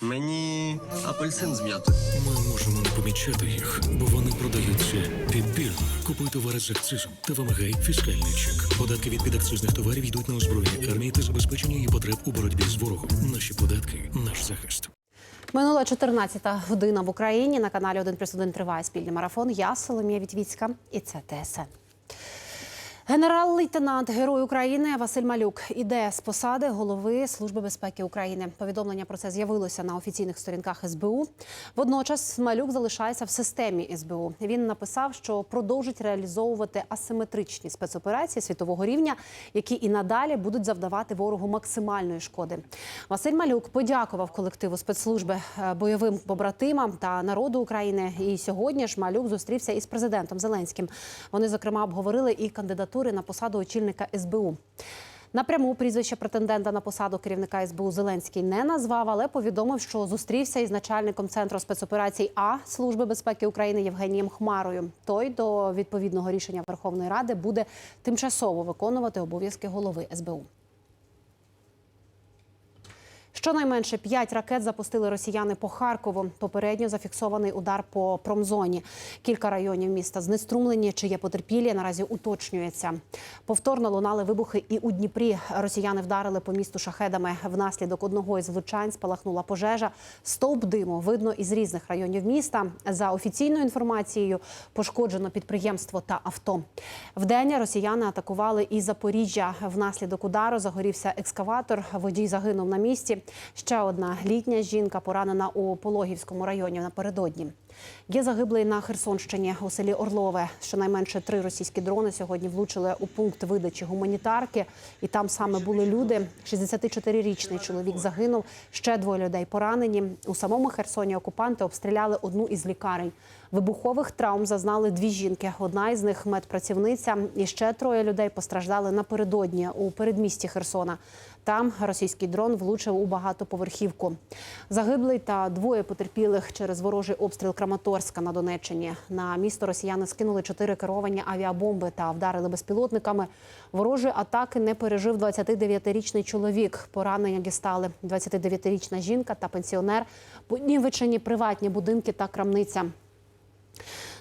Мені апельсин з м'ятою. Ми можемо не помічати їх, бо вони продаються підбірно. Купуй товари з акцизом та вимагай фіскальний чек. Податки від підакцизних товарів йдуть на озброєння армії та забезпечення її потреб у боротьбі з ворогом. Наші податки наш захист. Минула 14-та година в Україні. На каналі 1 плюс 1 триває спільний марафон. Я Соломія Вітвіцька і це ТСН. Генерал-лейтенант Герой України Василь Малюк іде з посади голови Служби безпеки України. Повідомлення про це з'явилося на офіційних сторінках СБУ. Водночас Малюк залишається в системі СБУ. Він написав, що продовжить реалізовувати асиметричні спецоперації світового рівня, які і надалі будуть завдавати ворогу максимальної шкоди. Василь Малюк подякував колективу спецслужби е, бойовим побратимам та народу України. І сьогодні ж Малюк зустрівся із президентом Зеленським. Вони зокрема обговорили і кандидатури на посаду очільника СБУ. Напряму прізвище претендента на посаду керівника СБУ Зеленський не назвав, але повідомив, що зустрівся із начальником центру спецоперацій А Служби безпеки України Євгенієм Хмарою. Той до відповідного рішення Верховної Ради буде тимчасово виконувати обов'язки голови СБУ. Щонайменше п'ять ракет запустили росіяни по Харкову. Попередньо зафіксований удар по промзоні. Кілька районів міста знеструмлені. Чи є потерпілі, наразі уточнюється. Повторно лунали вибухи і у Дніпрі. Росіяни вдарили по місту шахедами. Внаслідок одного із влучань спалахнула пожежа. Стовп диму видно із різних районів міста. За офіційною інформацією, пошкоджено підприємство та авто. Вдень росіяни атакували і Запоріжжя. Внаслідок удару загорівся екскаватор. Водій загинув на місці. Ще одна літня жінка поранена у Пологівському районі напередодні. Є загиблий на Херсонщині у селі Орлове. Щонайменше три російські дрони сьогодні влучили у пункт видачі гуманітарки, і там саме були люди. 64-річний чоловік загинув. Ще двоє людей поранені. У самому Херсоні окупанти обстріляли одну із лікарень. Вибухових травм зазнали дві жінки. Одна із них медпрацівниця. І ще троє людей постраждали напередодні у передмісті Херсона. Там російський дрон влучив у багатоповерхівку. Загиблий та двоє потерпілих через ворожий обстріл Краматорська на Донеччині. На місто росіяни скинули чотири керовані авіабомби та вдарили безпілотниками. Ворожої атаки не пережив 29-річний чоловік. Поранення дістали 29-річна жінка та пенсіонер. Понівечені приватні будинки та крамниця.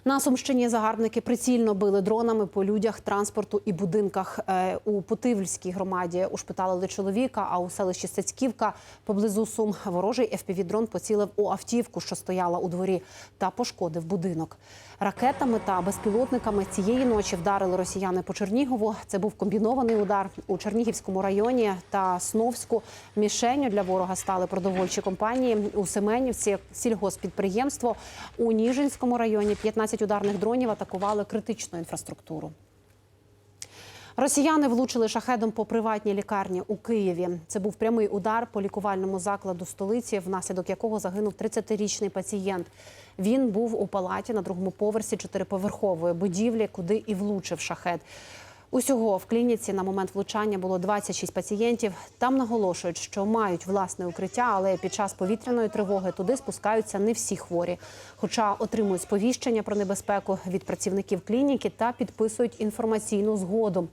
На Сумщині загарбники прицільно били дронами по людях, транспорту і будинках. Е, У Путивльській громаді ушпиталили чоловіка, а у селищі Сецьківка поблизу Сум ворожий FPV-дрон поцілив у автівку, що стояла у дворі, та пошкодив будинок. Ракетами та безпілотниками цієї ночі вдарили росіяни по Чернігову. Це був комбінований удар у Чернігівському районі та Сновську. Мішенню для ворога стали продовольчі компанії у Семенівці, сільгоспідприємство у Ніжинському районі. 15 ударних дронів атакували критичну інфраструктуру. Росіяни влучили шахедом по приватній лікарні у Києві. Це був прямий удар по лікувальному закладу столиці, внаслідок якого загинув 30-річний пацієнт. Він був у палаті на другому поверсі чотириповерхової будівлі, куди і влучив шахед. Усього в клініці на момент влучання було 26 пацієнтів. Там наголошують, що мають власне укриття, але під час повітряної тривоги туди спускаються не всі хворі. Хоча отримують сповіщення про небезпеку від працівників клініки та підписують інформаційну згоду.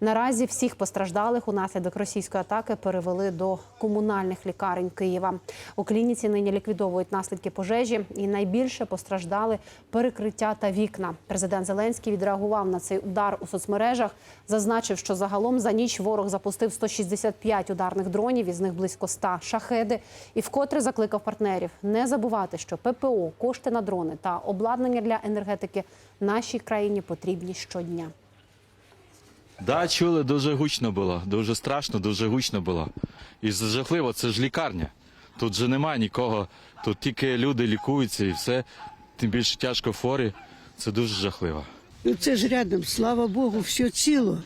Наразі всіх постраждалих унаслідок російської атаки перевели до комунальних лікарень Києва. У клініці нині ліквідовують наслідки пожежі, і найбільше постраждали перекриття та вікна. Президент Зеленський відреагував на цей удар у соцмережах. Зазначив, що загалом за ніч ворог запустив 165 ударних дронів, із них близько 100 шахеди, і вкотре закликав партнерів не забувати, що ППО, кошти на дрони та обладнання для енергетики нашій країні потрібні щодня. Да, чули, дуже гучно було, дуже страшно, дуже гучно було. І жахливо, це ж лікарня. Тут же немає нікого, тут тільки люди лікуються і все, тим більше тяжко хворі. Це дуже жахливо. Ну це ж рядом, слава Богу, все ціло.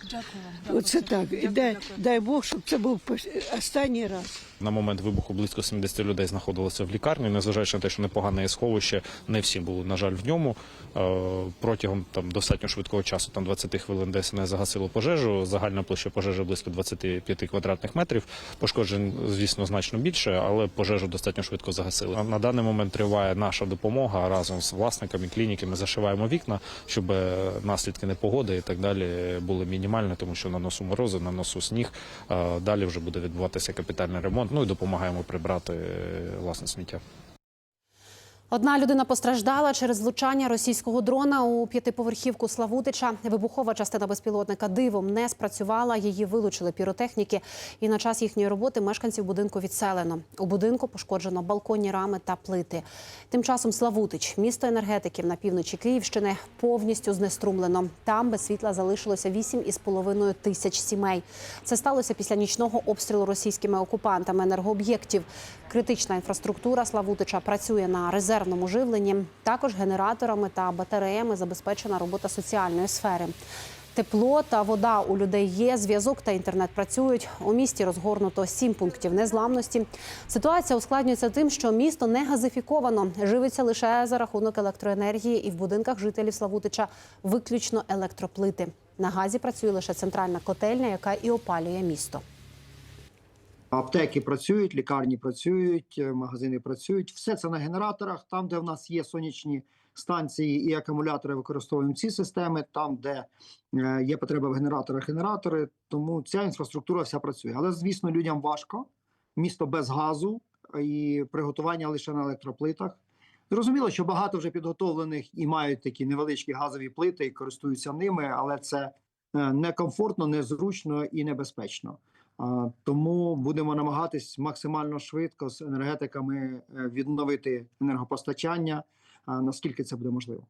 Оце так. І дай, дай Бог, щоб це був останній раз. На момент вибуху близько 70 людей знаходилося в лікарні. Незважаючи на те, що непогане сховище, не всі були, на жаль, в ньому. Е, Протягом там достатньо швидкого часу, там 20 хвилин, ДСНС загасило пожежу. Загальна площа пожежі близько 25 квадратних метрів. Пошкоджень, звісно, значно більше, але пожежу достатньо швидко загасили. На даний момент триває наша допомога разом з власниками клініки. Ми зашиваємо вікна, щоб е, наслідки непогоди і так далі були мінімальні, тому що на носу морози, на носу сніг. Е, Далі вже буде відбуватися капітальний ремонт. Ну і допомагаємо прибрати е, власне сміття. Одна людина постраждала через влучання російського дрона у п'ятиповерхівку Славутича. Вибухова частина безпілотника дивом не спрацювала. Її вилучили піротехніки. І на час їхньої роботи мешканців будинку відселено. У будинку пошкоджено балконні рами та плити. Тим часом Славутич, місто енергетиків на півночі Київщини, повністю знеструмлено. Там без світла залишилося 8,5 тисяч сімей. Це сталося після нічного обстрілу російськими окупантами енергооб'єктів. Критична інфраструктура Славутича працює на резервному живленні. Також генераторами та батареями забезпечена робота соціальної сфери. Тепло та вода у людей є. Зв'язок та інтернет працюють. У місті розгорнуто сім пунктів незламності. Ситуація ускладнюється тим, що місто не газифіковано, живиться лише за рахунок електроенергії, і в будинках жителів Славутича виключно електроплити. На газі працює лише центральна котельня, яка і опалює місто. Аптеки працюють, лікарні працюють, е, магазини працюють. Все це на генераторах. Там, де в нас є сонячні станції і акумулятори, використовуємо ці системи. Там, де е, є потреба в генераторах, генератори. Тому ця інфраструктура вся працює. Але звісно, людям важко. Місто без газу і приготування лише на електроплитах. Зрозуміло, що багато вже підготовлених і мають такі невеличкі газові плити і користуються ними, але це е, некомфортно, незручно і небезпечно. Тому будемо намагатись максимально швидко з енергетиками е, відновити енергопостачання, наскільки це буде можливо.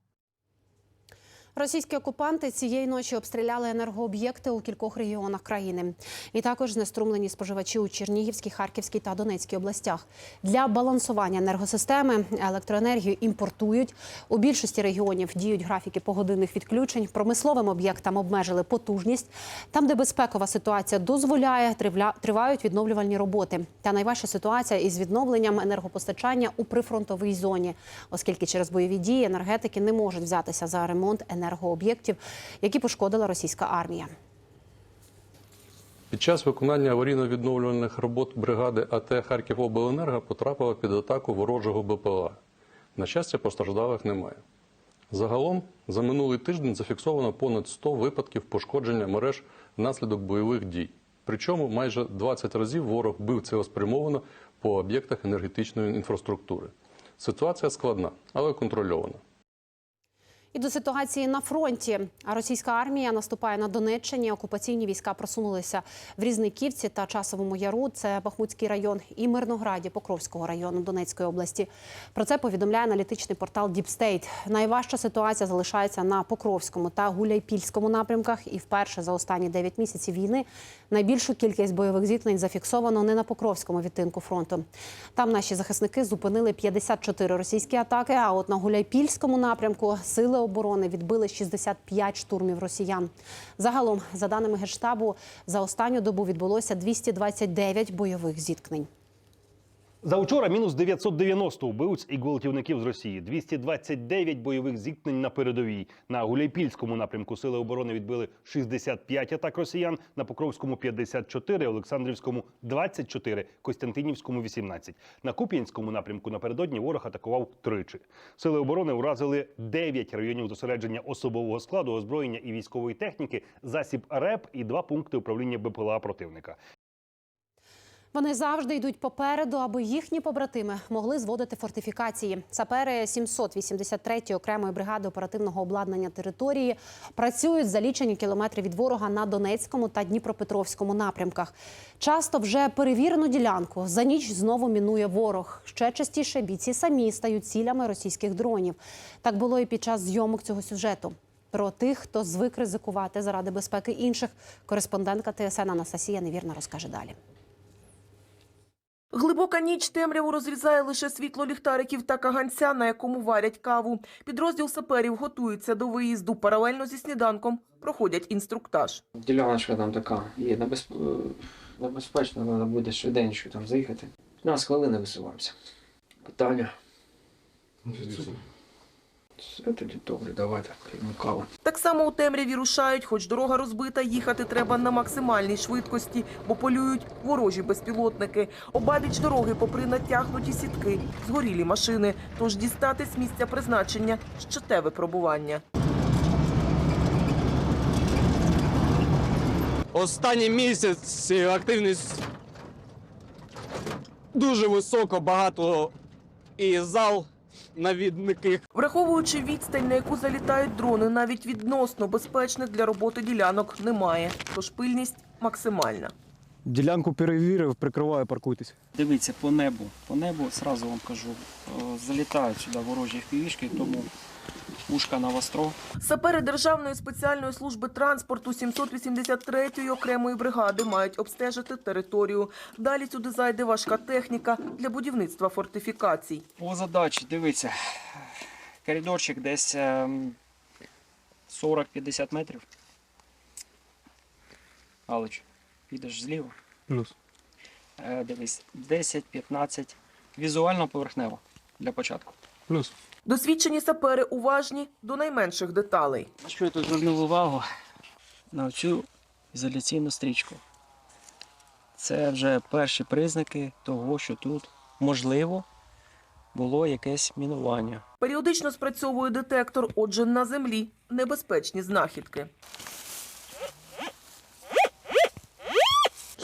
Російські окупанти цієї ночі обстріляли енергооб'єкти у кількох регіонах країни. І також знеструмлені споживачі у Чернігівській, Харківській та Донецькій областях. Для балансування енергосистеми електроенергію імпортують. У більшості регіонів діють графіки погодинних відключень. Промисловим об'єктам обмежили потужність. Там, де безпекова ситуація дозволяє, тривають відновлювальні роботи. Та найважча ситуація із відновленням енергопостачання у прифронтовій зоні, оскільки через бойові дії енергетики не можуть взятися за ремонт енергооб'єктів, які пошкодила російська армія. Під час виконання аварійно-відновлювальних робот бригади АТ Харківобленерго потрапила під атаку ворожого БПЛА. На щастя, постраждалих немає. Загалом за минулий тиждень зафіксовано понад 100 випадків пошкодження мереж внаслідок бойових дій. Причому майже 20 разів ворог бив цілеспрямовано по об'єктах енергетичної інфраструктури. Ситуація складна, але контрольована. І до ситуації на фронті. Російська армія наступає на Донеччині. Окупаційні війська просунулися в Різниківці та Часовому Яру. Це Бахмутський район і Мирнограді Покровського району Донецької області. Про це повідомляє аналітичний портал Діпстейт. Найважча ситуація залишається на Покровському та Гуляйпільському напрямках. І вперше за останні 9 місяців війни найбільшу кількість бойових зіткнень зафіксовано не на Покровському відтинку фронту. Там наші захисники зупинили 54 російські атаки. А от на Гуляйпільському напрямку сили оборони відбили 65 штурмів росіян. Загалом, за даними генштабу, за останню добу відбулося 229 бойових зіткнень. За учора мінус 990 вбивць і гвалтівників з Росії, 229 бойових зіткнень на передовій. На Гуляйпільському напрямку сили оборони відбили 65 атак росіян, на Покровському 54, Олександрівському 24, Костянтинівському 18. На Куп'янському напрямку напередодні ворог атакував тричі. Сили оборони уразили 9 районів зосередження особового складу, озброєння і військової техніки, засіб РЕП і два пункти управління БПЛА противника. Вони завжди йдуть попереду, аби їхні побратими могли зводити фортифікації. Сапери 783-ї окремої бригади оперативного обладнання території працюють за лічені кілометри від ворога на Донецькому та Дніпропетровському напрямках. Часто вже перевірену ділянку за ніч знову мінує ворог. Ще частіше бійці самі стають цілями російських дронів. Так було і під час зйомок цього сюжету. Про тих, хто звик ризикувати заради безпеки інших, кореспондентка ТСН Анастасія Невірна розкаже далі. Глибока ніч темряву розрізає лише світло ліхтариків та каганця, на якому варять каву. Підрозділ саперів готується до виїзду. Паралельно зі сніданком проходять інструктаж. Діляночка там така є небезп... е, небезпечно, треба буде швиденько там заїхати. 15 хвилин висуваємося. Питання. Все тоді добре, давайте каву. Так само у темряві рушають, хоч дорога розбита, їхати треба на максимальній швидкості, бо полюють ворожі безпілотники. Обабіч дороги, попри натягнуті сітки, згорілі машини. Тож дістати з місця призначення ще те випробування. Останній місяць активність дуже високо, багато і зал навідники. Враховуючи відстань, на яку залітають дрони, навіть відносно безпечних для роботи ділянок немає. Тож пильність максимальна. Ділянку перевірив, прикриваю, паркуйтесь. Дивіться по небу. По небу, сразу вам кажу, е, залітають сюди ворожі впівішки, тому ушка на востро. Сапери Державної спеціальної служби транспорту 783-ї окремої бригади мають обстежити територію. Далі сюди зайде важка техніка для будівництва фортифікацій. По задачі, дивіться, коридорчик десь ем, 40-50 метрів. Галич, підеш зліва. Плюс. Е, Дивись, 10-15 візуально поверхнево для початку. Плюс. Досвідчені сапери уважні до найменших деталей. Що я тут звернув увагу на цю ізоляційну стрічку. Це вже перші признаки того, що тут можливо було якесь мінування. Періодично спрацьовує детектор, отже, на землі небезпечні знахідки.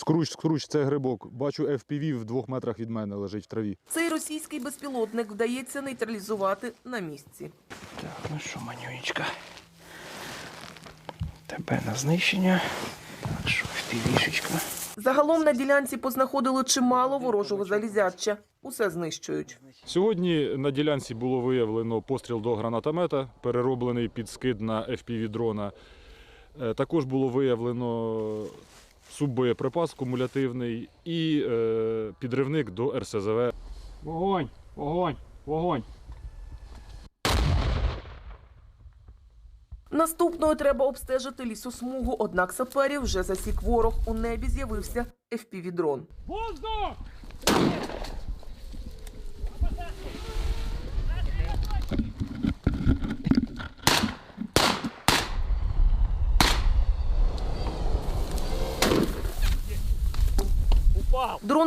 Скруч, скруч, це грибок. Бачу FPV в двох метрах від мене лежить в траві. Цей російський безпілотник вдається нейтралізувати на місці. Так, ну що, манюнечка. Тебе на знищення. Так, що впівішечка. Загалом на ділянці познаходили чимало ворожого залізяча. Усе знищують. Сьогодні на ділянці було виявлено постріл до гранатомета, перероблений під скид на FPV дрона. Е, Також було виявлено суббоєприпас кумулятивний і е, підривник до РСЗВ. Вогонь, вогонь, вогонь. Наступною треба обстежити лісосмугу, однак саперів вже засік ворог. У небі з'явився FPV-дрон. Дрон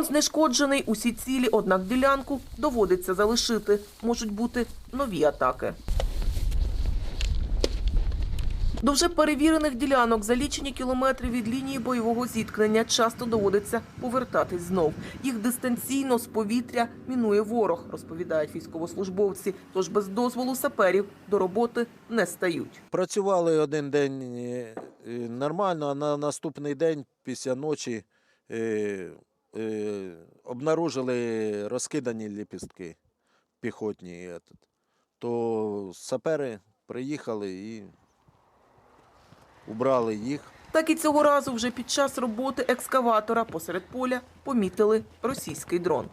знешкоджений, усі цілі, однак ділянку доводиться залишити. Можуть бути нові атаки. До вже перевірених ділянок за лічені кілометри від лінії бойового зіткнення часто доводиться повертатись знов. Їх дистанційно з повітря мінує ворог, розповідають військовослужбовці. Тож без дозволу саперів до роботи не стають. Працювали один день е, е, нормально, а на наступний день після ночі е, обнаружили розкидані ліпістки піхотні. этот. То сапери приїхали і убрали їх. Так і цього разу вже під час роботи екскаватора посеред поля помітили російський дрон.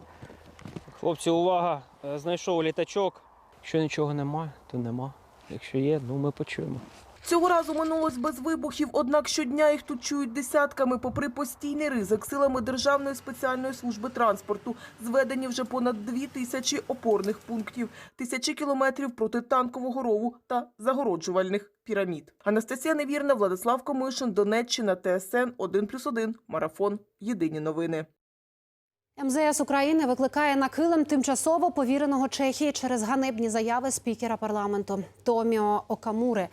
Хлопці, увага! Е, Знайшов літачок. Якщо нічого нема, то нема. Якщо є, ну ми почуємо. Цього разу минулось без вибухів, однак щодня їх тут чують десятками. Попри постійний ризик, силами Державної спеціальної служби транспорту зведені вже понад дві тисячі опорних пунктів, тисячі кілометрів протитанкового рову та загороджувальних пірамід. Анастасія Невірна, Владислав Комишин, Донеччина, ТСН 1+,1, Марафон. Єдині новини. МЗС України викликає на килим тимчасово повіреного Чехії через ганебні заяви спікера парламенту Томіо Окамури.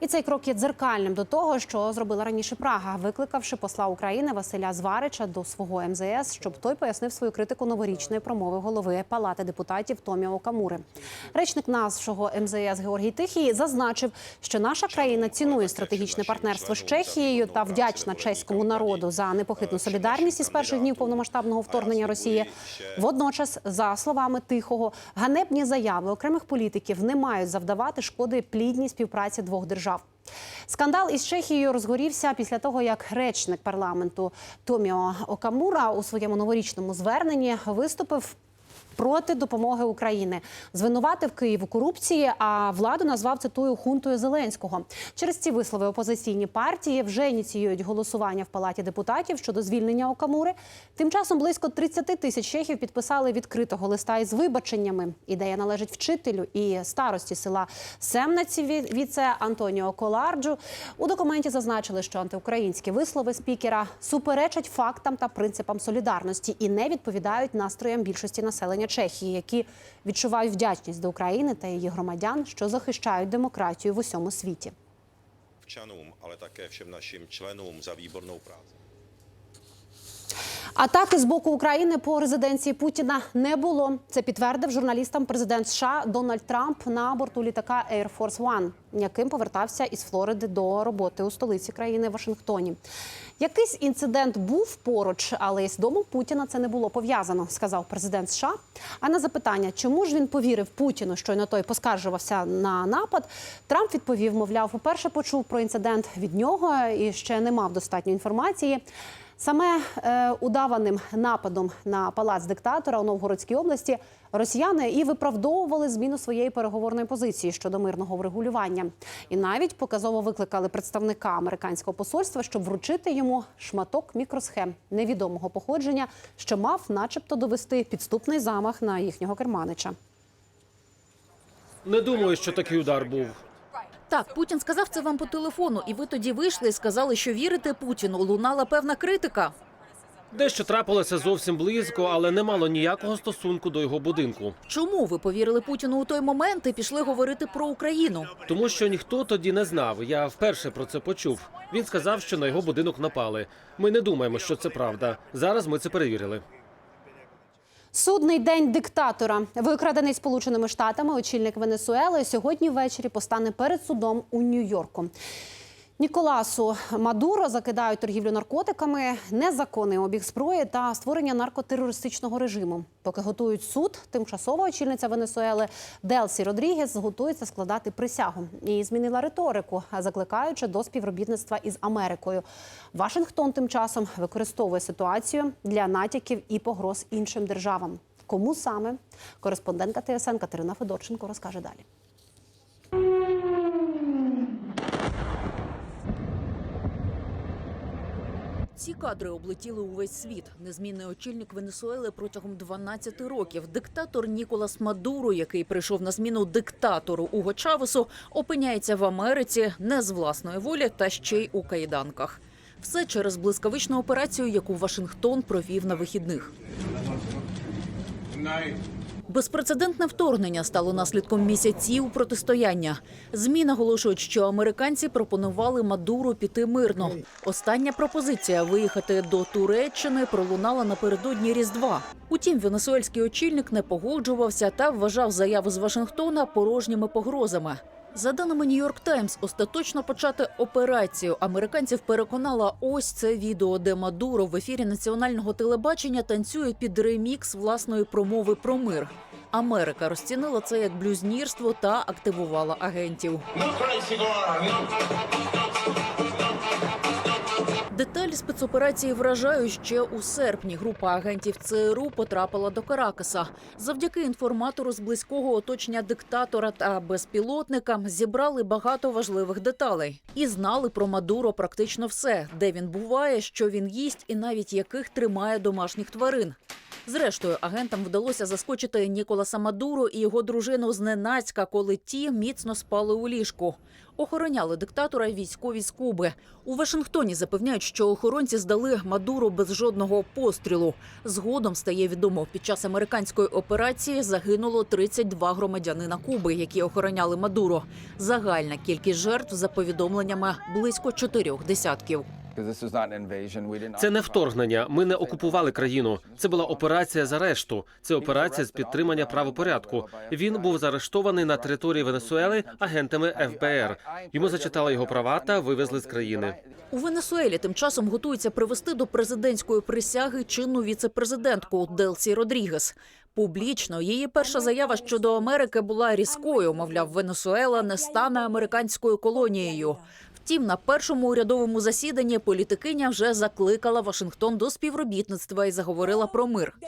І цей крок є дзеркальним до того, що зробила раніше Прага, викликавши посла України Василя Зварича до свого МЗС, щоб той пояснив свою критику новорічної промови голови Палати депутатів Томіо Окамури. Речник нашого МЗС Георгій Тихій зазначив, що наша країна цінує стратегічне партнерство з Чехією та вдячна чеському народу за непохитну солідарність із перших днів повномасштабного вторгнення Росії. Водночас, за словами Тихого, ганебні заяви окремих політиків не мають завдавати шкоди плідній співпраці двох держав. Скандал із Чехією розгорівся після того, як речник парламенту Томіо Окамура у своєму новорічному зверненні виступив проти допомоги України, звинуватив Київ у корупції, а владу назвав цитую хунтою Зеленського. Через ці вислови опозиційні партії вже ініціюють голосування в палаті депутатів щодо звільнення Окамури. Тим часом близько 30 тисяч чехів підписали відкритого листа із вибаченнями. Ідея належить вчителю і старості села Семнаці ві- віце Антоніо Коларджу. У документі зазначили, що антиукраїнські вислови спікера суперечать фактам та принципам солідарності і не відповідають настроям більшості населення Чехії, які відчувають вдячність до України та її громадян, що захищають демократію в усьому світі. občanům, ale také všem našim členům za výbornou práci. Атаки з боку України по резиденції Путіна не було. Це підтвердив журналістам президент США Дональд Трамп на борту літака Air Force One, яким повертався із Флориди до роботи у столиці країни Вашингтоні. Якийсь інцидент був поруч, але із домом Путіна це не було пов'язано, сказав президент США. А на запитання, чому ж він повірив Путіну, щойно той поскаржувався на напад, Трамп відповів, мовляв, уперше почув про інцидент від нього і ще не мав достатньо інформації. Саме е, удаваним нападом на палац диктатора у Новгородській області росіяни і виправдовували зміну своєї переговорної позиції щодо мирного врегулювання, і навіть показово викликали представника американського посольства, щоб вручити йому шматок мікросхем невідомого походження, що мав, начебто, довести підступний замах на їхнього керманича. Не думаю, що такий удар був. Так, Путін сказав це вам по телефону, і ви тоді вийшли і сказали, що вірите Путіну. Лунала певна критика. Дещо трапилося зовсім близько, але не мало ніякого стосунку до його будинку. Чому ви повірили Путіну у той момент і пішли говорити про Україну? Тому що ніхто тоді не знав. Я вперше про це почув. Він сказав, що на його будинок напали. Ми не думаємо, що це правда. Зараз ми це перевірили. Судний день диктатора, викрадений Сполученими Штатами, очільник Венесуели, сьогодні ввечері постане перед судом у Нью-Йорку. Ніколасу Мадуро закидають торгівлю наркотиками, незаконний обіг зброї та створення наркотерористичного режиму. Поки готують суд, тимчасова очільниця Венесуели Делсі Родрігес готується складати присягу і змінила риторику, закликаючи до співробітництва із Америкою. Вашингтон тим часом використовує ситуацію для натяків і погроз іншим державам. Кому саме кореспондентка ТСН Катерина Федорченко розкаже далі. Ці кадри облетіли увесь світ. Незмінний очільник Венесуели протягом 12 років. Диктатор Ніколас Мадуро, який прийшов на зміну диктатору Уго Чавесу, опиняється в Америці не з власної волі та ще й у кайданках. Все через блискавичну операцію, яку Вашингтон провів на вихідних. Безпрецедентне вторгнення стало наслідком місяців протистояння. Змі наголошують, що американці пропонували Мадуру піти мирно. Остання пропозиція виїхати до Туреччини пролунала напередодні Різдва. Утім, венесуельський очільник не погоджувався та вважав заяви з Вашингтона порожніми погрозами. За даними Нью-Йорк Таймс, остаточно почати операцію американців переконала ось це відео, де Мадуро в ефірі національного телебачення танцює під ремікс власної промови про мир. Америка розцінила це як блюзнірство та активувала агентів. Деталі спецоперації вражають ще у серпні. Група агентів ЦРУ потрапила до Каракаса. Завдяки інформатору з близького оточення диктатора та безпілотника зібрали багато важливих деталей і знали про Мадуро практично все, де він буває, що він їсть, і навіть яких тримає домашніх тварин. Зрештою, агентам вдалося заскочити Ніколаса Мадуро і його дружину зненацька, коли ті міцно спали у ліжку. Охороняли диктатора військові з Куби. У Вашингтоні запевняють, що охоронці здали Мадуру без жодного пострілу. Згодом стає відомо, під час американської операції загинуло 32 громадянина Куби, які охороняли Мадуро. Загальна кількість жертв за повідомленнями близько чотирьох десятків. Це не вторгнення. Ми не окупували країну. Це була операція з арешту. Це операція з підтримання правопорядку. Він був заарештований на території Венесуели агентами ФБР. Йому зачитали його права та вивезли з країни. У Венесуелі тим часом готуються привести до президентської присяги чинну віцепрезидентку Делсі Родрігес. Публічно її перша заява щодо Америки була різкою. Мовляв, Венесуела не стане американською колонією. Втім, на першому урядовому засіданні політикиня вже закликала Вашингтон до співробітництва і заговорила про мир.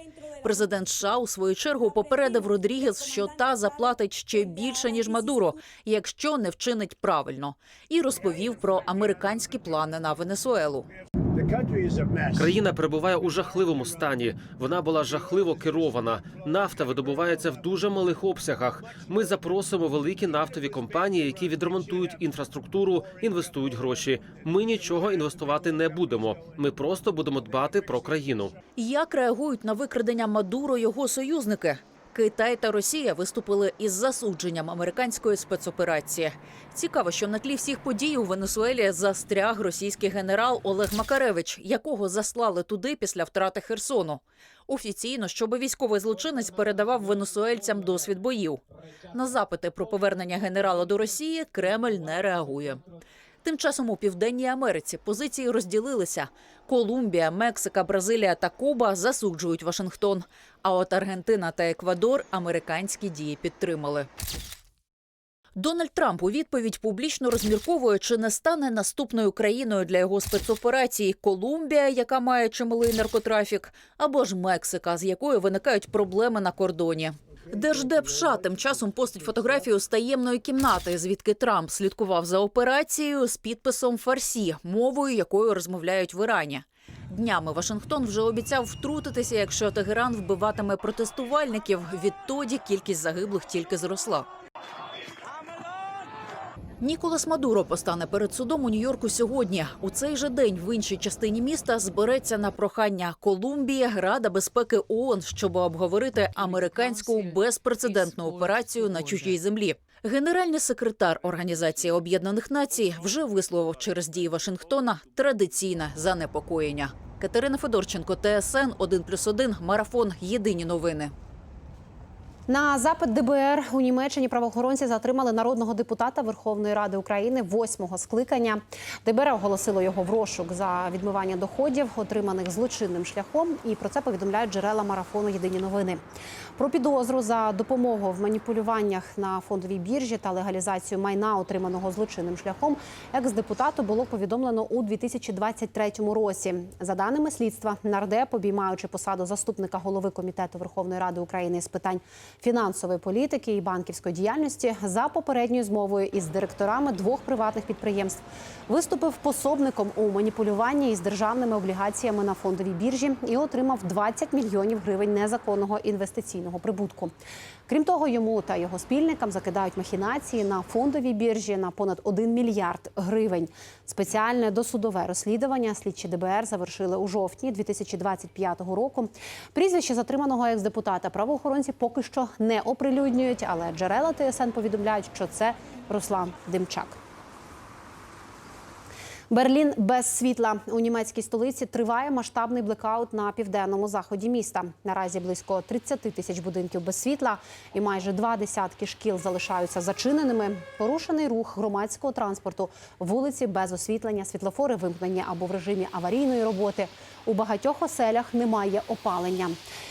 Президент США у свою чергу попередив Родрігес, що та заплатить ще більше ніж Мадуро, якщо не вчинить правильно, і розповів про американські плани на Венесуелу. Країна перебуває у жахливому стані. Вона була жахливо керована. Нафта видобувається в дуже малих обсягах. Ми запросимо великі нафтові компанії, які відремонтують інфраструктуру, інвестують гроші. Ми нічого інвестувати не будемо. Ми просто будемо дбати про країну. Як реагують на викрадення Мадуро його союзники? Китай та Росія виступили із засудженням американської спецоперації. Цікаво, що на тлі всіх подій у Венесуелі застряг російський генерал Олег Макаревич, якого заслали туди після втрати Херсону. Офіційно, щоб військовий злочинець передавав венесуельцям досвід боїв. На запити про повернення генерала до Росії Кремль не реагує. Тим часом у південній Америці позиції розділилися. Колумбія, Мексика, Бразилія та Куба засуджують Вашингтон. А от Аргентина та Еквадор американські дії підтримали. Дональд Трамп у відповідь публічно розмірковує, чи не стане наступною країною для його спецоперації Колумбія, яка має чималий наркотрафік, або ж Мексика, з якою виникають проблеми на кордоні. Держдеп США тим часом постить фотографію з таємної кімнати, звідки Трамп слідкував за операцією з підписом Фарсі, мовою якою розмовляють в Ірані. Днями Вашингтон вже обіцяв втрутитися, якщо Тегеран вбиватиме протестувальників. Відтоді кількість загиблих тільки зросла. Ніколас Мадуро постане перед судом у Нью-Йорку сьогодні. У цей же день в іншій частині міста збереться на прохання Колумбії Рада безпеки ООН, щоб обговорити американську безпрецедентну операцію на чужій землі. Генеральний секретар Організації Об'єднаних Націй вже висловив через дії Вашингтона традиційне занепокоєння. Катерина Федорченко, ТСН 1+,1, Марафон. Єдині новини. На запит ДБР у Німеччині правоохоронці затримали народного депутата Верховної Ради України восьмого скликання. ДБР оголосило його в розшук за відмивання доходів, отриманих злочинним шляхом. І про це повідомляють джерела марафону Єдині новини. Про підозру за допомогу в маніпулюваннях на фондовій біржі та легалізацію майна, отриманого злочинним шляхом, екс-депутату було повідомлено у 2023 році. За даними слідства, нардеп, обіймаючи посаду заступника голови комітету Верховної Ради України з питань фінансової політики і банківської діяльності, за попередньою змовою із директорами двох приватних підприємств, виступив пособником у маніпулюванні із державними облігаціями на фондовій біржі і отримав 20 мільйонів гривень незаконного інвестиційного прибутку. Крім того, йому та його спільникам закидають махінації на фондовій біржі на понад 1 мільярд гривень. Спеціальне досудове розслідування слідчі ДБР завершили у жовтні 2025 року. Прізвище затриманого екс-депутата правоохоронці поки що не оприлюднюють, але джерела ТСН повідомляють, що це Руслан Димчак. Берлін без світла у німецькій столиці триває масштабний блекаут на південному заході міста. Наразі близько 30 тисяч будинків без світла і майже два десятки шкіл залишаються зачиненими. Порушений рух громадського транспорту, вулиці без освітлення, світлофори вимкнені або в режимі аварійної роботи. У багатьох оселях немає опалення.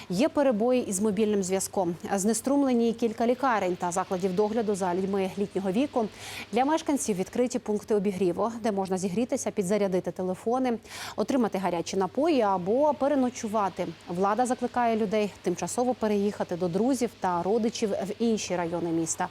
Є перебої із мобільним зв'язком. Знеструмлені кілька лікарень та закладів догляду за людьми літнього віку. Для мешканців відкриті пункти обігріву, де можна зігрітися, підзарядити телефони, отримати гарячі напої або переночувати. Влада закликає людей тимчасово переїхати до друзів та родичів в інші райони міста.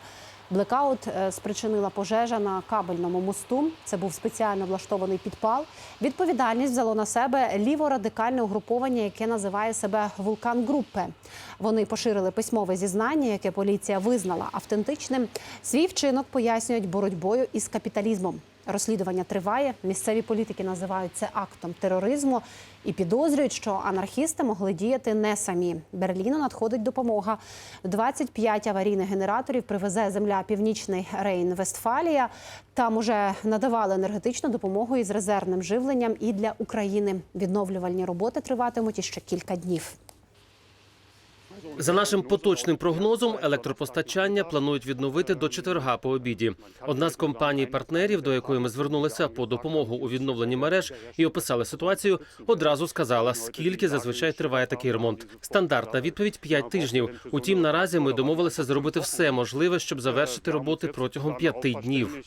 Блекаут е, спричинила пожежа на кабельному мосту. Це був спеціально влаштований підпал. Відповідальність взяло на себе ліворадикальне угруповання, яке називає себе Вулкан Группе. Вони поширили письмове зізнання, яке поліція визнала автентичним. Свій вчинок пояснюють боротьбою із капіталізмом. Розслідування триває. Місцеві політики називають це актом тероризму і підозрюють, що анархісти могли діяти не самі. Берліну надходить допомога. 25 аварійних генераторів привезе земля Північний Рейн Вестфалія. Там уже надавали енергетичну допомогу із резервним живленням і для України. Відновлювальні роботи триватимуть іще кілька днів. За нашим поточним прогнозом, електропостачання планують відновити до четверга по обіді. Одна з компаній-партнерів, до якої ми звернулися по допомогу у відновленні мереж і описали ситуацію, одразу сказала, скільки зазвичай триває такий ремонт. Стандартна відповідь 5 тижнів. Утім, наразі ми домовилися зробити все можливе, щоб завершити роботи протягом п'яти днів.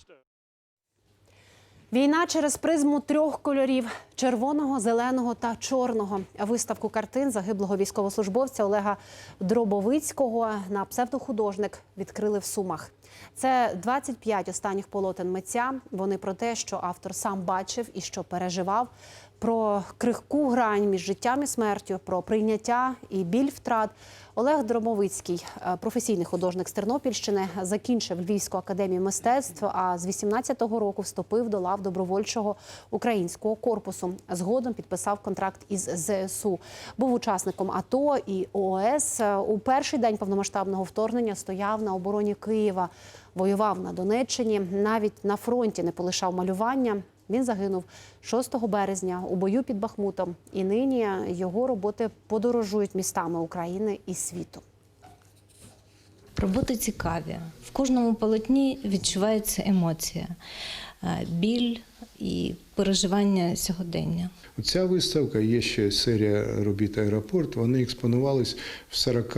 Війна через призму трьох кольорів: червоного, зеленого та чорного. Виставку картин загиблого військовослужбовця Олега Дробовицького на псевдохудожник відкрили в Сумах. Це 25 останніх полотен митця. Вони про те, що автор сам бачив і що переживав. Про крихку грань між життям і смертю, про прийняття і біль втрат. Олег Дромовицький, е, професійний художник з Тернопільщини, закінчив Львівську академію мистецтв. А з 18-го року вступив до лав добровольчого українського корпусу. Згодом підписав контракт із ЗСУ. Був учасником АТО і ООС. Е, У перший день повномасштабного вторгнення стояв на обороні Києва. Воював на Донеччині, навіть на фронті не полишав малювання. Він загинув 6 березня у бою під Бахмутом, і нині його роботи подорожують містами України і світу. Роботи цікаві. В кожному полотні відчувається емоція, е, біль і переживання сьогодення. Ця виставка є ще серія робіт аеропорт. Вони експонувались в 40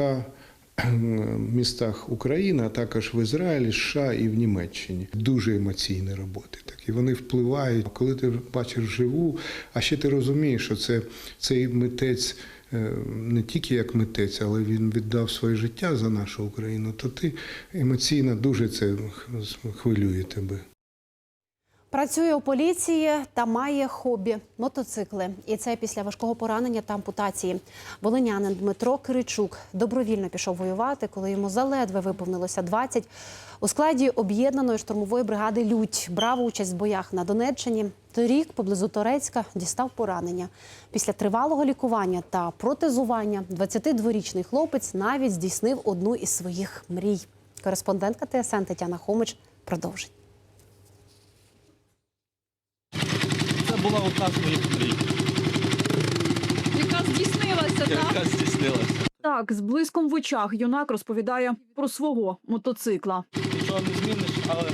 містах України, а також в Ізраїлі, США і в Німеччині. Дуже емоційні роботи. Такі вони впливають, коли ти бачиш вживу, а ще ти розумієш, що це цей митець. е, Не тільки як митець, але він віддав своє життя за нашу Україну, то ти емоційно дуже це хвилює тебе. Працює у поліції та має хобі мотоцикли. І це після важкого поранення та ампутації. Волинянин Дмитро Киричук добровільно пішов воювати, коли йому заледве виповнилося 20. У складі об'єднаної штурмової бригади Лють брав участь в боях на Донеччині. Торік поблизу Торецька дістав поранення. Після тривалого лікування та протезування 22-річний хлопець навіть здійснив одну із своїх мрій. Кореспондентка ТСН Тетяна Хомич продовжить. Була одна з моїх мрій. Яка здійснилася, так? Яка здійснилася. Так, з блиском в очах юнак розповідає про свого мотоцикла. Нічого не зміниш, але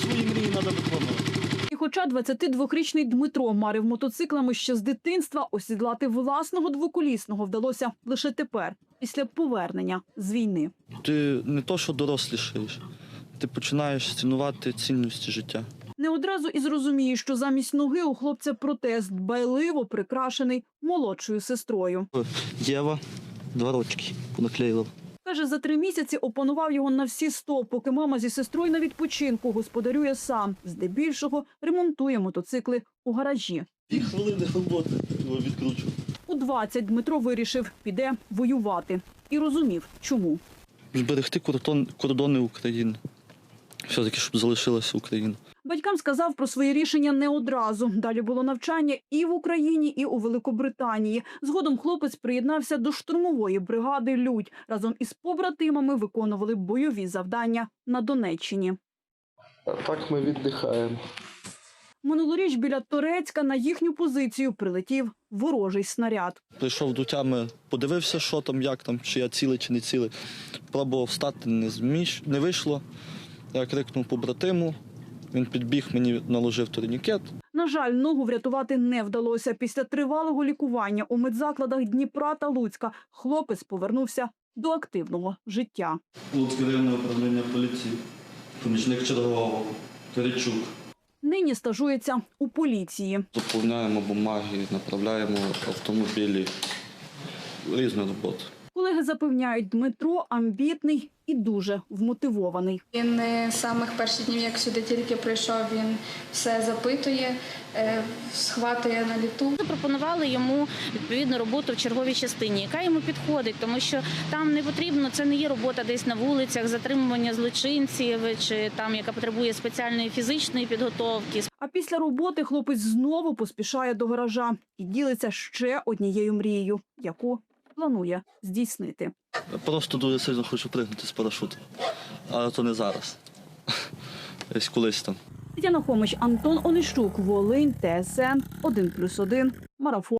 свої мрії треба виконувати. І хоча 22-річний Дмитро марив мотоциклами ще з дитинства, осідлати власного двоколісного вдалося лише тепер, після повернення з війни. Ти не то, що дорослішаєш, ти починаєш цінувати цінності життя. Не одразу і зрозуміє, що замість ноги у хлопця протез дбайливо прикрашений молодшою сестрою. Єва, два рочки понаклеїла. Каже, за три місяці опанував його на всі сто, поки мама зі сестрою на відпочинку господарює сам. Здебільшого ремонтує мотоцикли у гаражі. Дві хвилини роботи його відкручу. У 20 Дмитро вирішив, піде воювати. І розумів, чому. Зберегти кордон, кордони України. Все-таки, щоб залишилася Україна. Батькам сказав про своє рішення не одразу. Далі було навчання і в Україні, і у Великобританії. Згодом хлопець приєднався до штурмової бригади Людь. Разом із побратимами виконували бойові завдання на Донеччині. Так ми віддихаємо. Минулоріч біля Торецька на їхню позицію прилетів ворожий снаряд. Прийшов до тями, подивився, що там, як там, чи я цілий, чи не цілий. Пробував встати, не зміш, не вийшло. Я крикнув побратиму. Він підбіг, мені наложив турнікет. На жаль, ногу врятувати не вдалося. Після тривалого лікування у медзакладах Дніпра та Луцька хлопець повернувся до активного життя. Луцьке районне управління поліції, помічник чергового, Киричук. Нині стажується у поліції. Заповняємо бумаги, направляємо автомобілі. Різні роботи. Колеги запевняють, Дмитро амбітний і дуже вмотивований. Він е, з самих перших днів, як сюди тільки прийшов, він все запитує, е, схватує на літу. Запропонували йому відповідну роботу в черговій частині, яка йому підходить, тому що там не потрібно, це не є робота десь на вулицях, затримування злочинців чи там, яка потребує спеціальної фізичної підготовки. А після роботи хлопець знову поспішає до гаража і ділиться ще однією мрією, яку планує здійснити. Просто дуже сильно хочу пригнути з парашуту. Але то не зараз. Десь колись там. Тетяна Хомич, Антон Онищук, Волинь, ТСН 1+,1, Марафон.